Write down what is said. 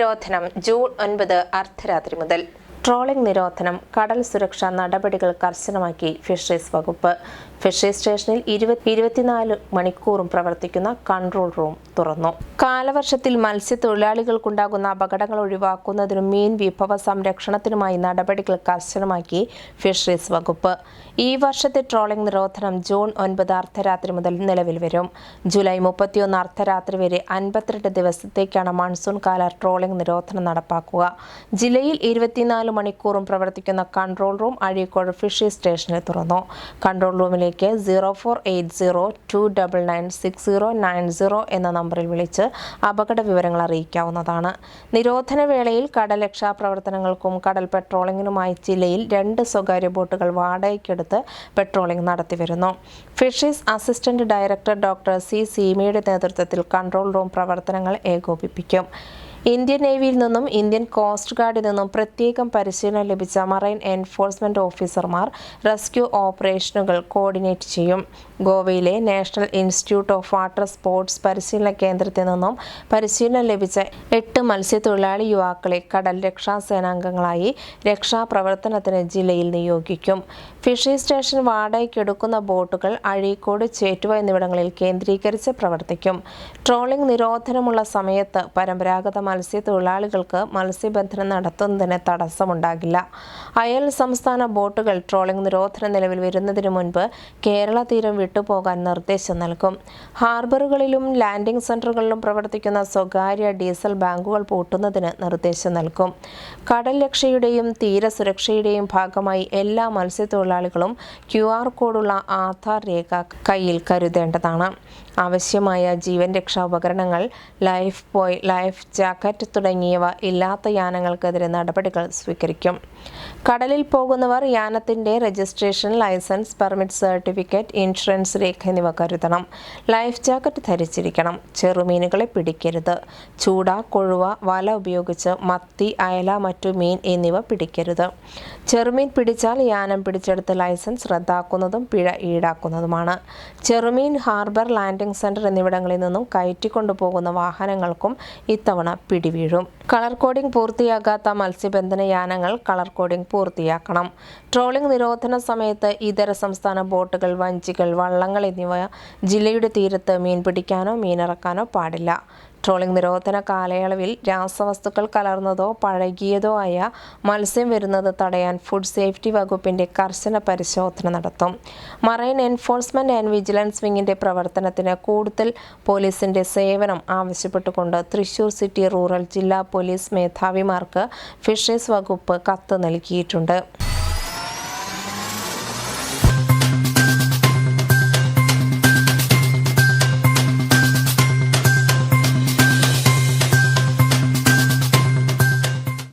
നിരോധനം ജൂൺ ഒൻപത് അർദ്ധരാത്രി മുതൽ. ട്രോളിംഗ് നിരോധനം കടൽ സുരക്ഷാ നടപടികൾ കർശനമാക്കി ഫിഷറീസ് വകുപ്പ്. ഫിഷറീസ് സ്റ്റേഷനിൽ ഇരുപത്തി ഇരുപത്തിനാല് മണിക്കൂറും പ്രവർത്തിക്കുന്ന കൺട്രോൾ റൂം തുറന്നു. കാലവർഷത്തിൽ മത്സ്യത്തൊഴിലാളികൾക്കുണ്ടാകുന്ന അപകടങ്ങൾ ഒഴിവാക്കുന്നതിനും മീൻ വിഭവ സംരക്ഷണത്തിനുമായി നടപടികൾ കർശനമാക്കി ഫിഷറീസ് വകുപ്പ്. ഈ വർഷത്തെ ട്രോളിംഗ് നിരോധനം ജൂൺ ഒൻപത് അർദ്ധരാത്രി മുതൽ നിലവിൽ വരും. ജൂലൈ മുപ്പത്തിയൊന്ന് അർദ്ധരാത്രി വരെ അൻപത്തിരണ്ട് ദിവസത്തേക്കാണ് മൺസൂൺ കാല ട്രോളിംഗ് നിരോധനം നടപ്പാക്കുക. ജില്ലയിൽ ഇരുപത്തിനാല് മണിക്കൂറും പ്രവർത്തിക്കുന്ന കൺട്രോൾ റൂം അഴീക്കോട് ഫിഷറീസ് സ്റ്റേഷനിൽ തുറന്നു. കൺട്രോൾ റൂമിലേക്ക് zero four eight zero two double nine six zero nine zero എന്ന നമ്പറിൽ വിളിച്ച് അപകട വിവരങ്ങൾ അറിയിക്കാവുന്നതാണ്. നിരോധന വേളയിൽ കടൽ രക്ഷാപ്രവർത്തനങ്ങൾക്കും കടൽ പെട്രോളിങ്ങിനുമായി ജില്ലയിൽ രണ്ട് സ്വകാര്യ ബോട്ടുകൾ വാടകയ്ക്കെടുത്ത്. Patrolling നടത്തിവരുന്നു fisheries assistant director doctor C സീമയുടെ നേതൃത്വത്തിൽ കൺട്രോൾ റൂം പ്രവർത്തനങ്ങൾ ഏകോപിപ്പിക്കും. ഇന്ത്യൻ നേവിയിൽ നിന്നും ഇന്ത്യൻ കോസ്റ്റ് ഗാർഡിൽ നിന്നും പ്രത്യേകം പരിശീലനം ലഭിച്ച മറൈൻ എൻഫോഴ്സ്മെന്റ് ഓഫീസർമാർ റെസ്ക്യൂ ഓപ്പറേഷനുകൾ കോർഡിനേറ്റ് ചെയ്യും. ഗോവയിലെ national institute of water sports പരിശീലന കേന്ദ്രത്തിൽ നിന്നും പരിശീലനം ലഭിച്ച എട്ട് മത്സ്യത്തൊഴിലാളി യുവാക്കളെ കടൽ രക്ഷാസേനാംഗങ്ങളായി രക്ഷാപ്രവർത്തനത്തിന് ജില്ലയിൽ നിയോഗിക്കും. ഫിഷറി സ്റ്റേഷൻ വാടകയ്ക്കെടുക്കുന്ന ബോട്ടുകൾ അഴീക്കോട് ചേറ്റുവ എന്നിവിടങ്ങളിൽ കേന്ദ്രീകരിച്ച് പ്രവർത്തിക്കും. ട്രോളിംഗ് നിരോധനമുള്ള സമയത്ത് പരമ്പരാഗത മത്സ്യത്തൊഴിലാളികൾക്ക് മത്സ്യബന്ധനം നടത്തുന്നതിന് തടസ്സമുണ്ടാകില്ല. അയൽ സംസ്ഥാന ബോട്ടുകൾ ട്രോളിംഗ് നിരോധനം നിലവിൽ വരുന്നതിന് മുൻപ് കേരള തീരം വിട്ടുപോകാൻ നിർദ്ദേശം നൽകും. ഹാർബറുകളിലും ലാൻഡിംഗ് സെന്ററുകളിലും പ്രവർത്തിക്കുന്ന സ്വകാര്യ ഡീസൽ ബാങ്കുകൾ പൂട്ടുന്നതിന് നിർദ്ദേശം നൽകും. കടൽ രക്ഷയുടെയും തീരസുരക്ഷയുടെയും ഭാഗമായി എല്ലാ മത്സ്യത്തൊഴിലാളികളും ക്യു ആർ കോഡുള്ള ആധാർ രേഖ കയ്യിൽ കരുതേണ്ടതാണ്. ആവശ്യമായ ജീവൻ രക്ഷാ ഉപകരണങ്ങൾ ലൈഫ് ബോയ് ലൈഫ് ജാക്കറ്റ് തുടങ്ങിയവ ഇല്ലാത്ത യാനങ്ങൾക്കെതിരെ നടപടികൾ സ്വീകരിക്കും. കടലിൽ പോകുന്നവർ യാനത്തിന്റെ registration license permit certificate insurance രേഖ എന്നിവ കരുതണം. Life jacket ധരിച്ചിരിക്കണം. ചെറുമീനുകളെ പിടിക്കരുത്. ചൂട കൊഴുവ വല ഉപയോഗിച്ച് മത്തി അയല മറ്റു മീൻ എന്നിവ പിടിക്കരുത്. ചെറുമീൻ പിടിച്ചാൽ യാനം പിടിച്ചെടുത്ത് ലൈസൻസ് റദ്ദാക്കുന്നതും പിഴ ഈടാക്കുന്നതുമാണ്. ചെറുമീൻ ഹാർബർ ലാൻഡിംഗ് സെന്റർ എന്നിവിടങ്ങളിൽ നിന്നും കയറ്റിക്കൊണ്ടുപോകുന്ന വാഹനങ്ങൾക്കും ഇത്തവണ പിടിവീഴും. കളർ കോഡിംഗ് പൂർത്തിയാകാത്ത മത്സ്യബന്ധന യാനങ്ങൾ കളർ കോഡിംഗ് പൂർത്തിയാക്കണം. ട്രോളിംഗ് നിരോധന സമയത്ത് ഇതര സംസ്ഥാന ബോട്ടുകൾ വഞ്ചികൾ വള്ളങ്ങൾ എന്നിവ ജില്ലയുടെ തീരത്ത് മീൻ പിടിക്കാനോ മീനിറക്കാനോ പാടില്ല. ട്രോളിംഗ് നിരോധന കാലയളവിൽ രാസവസ്തുക്കൾ കലർന്നതോ പഴകിയതോ ആയ മത്സ്യം വരുന്നത് തടയാൻ ഫുഡ് സേഫ്റ്റി വകുപ്പിന്റെ കർശന പരിശോധന നടത്തും. മറൈൻ എൻഫോഴ്സ്മെന്റ് ആൻഡ് വിജിലൻസ് വിങ്ങിന്റെ പ്രവർത്തനത്തിന് കൂടുതൽ പോലീസിന്റെ സേവനം ആവശ്യപ്പെട്ടുകൊണ്ട് തൃശൂർ സിറ്റി റൂറൽ ജില്ലാ പോലീസ് മേധാവിമാർക്ക് ഫിഷറീസ് വകുപ്പ് കത്ത് നൽകിയിട്ടുണ്ട്.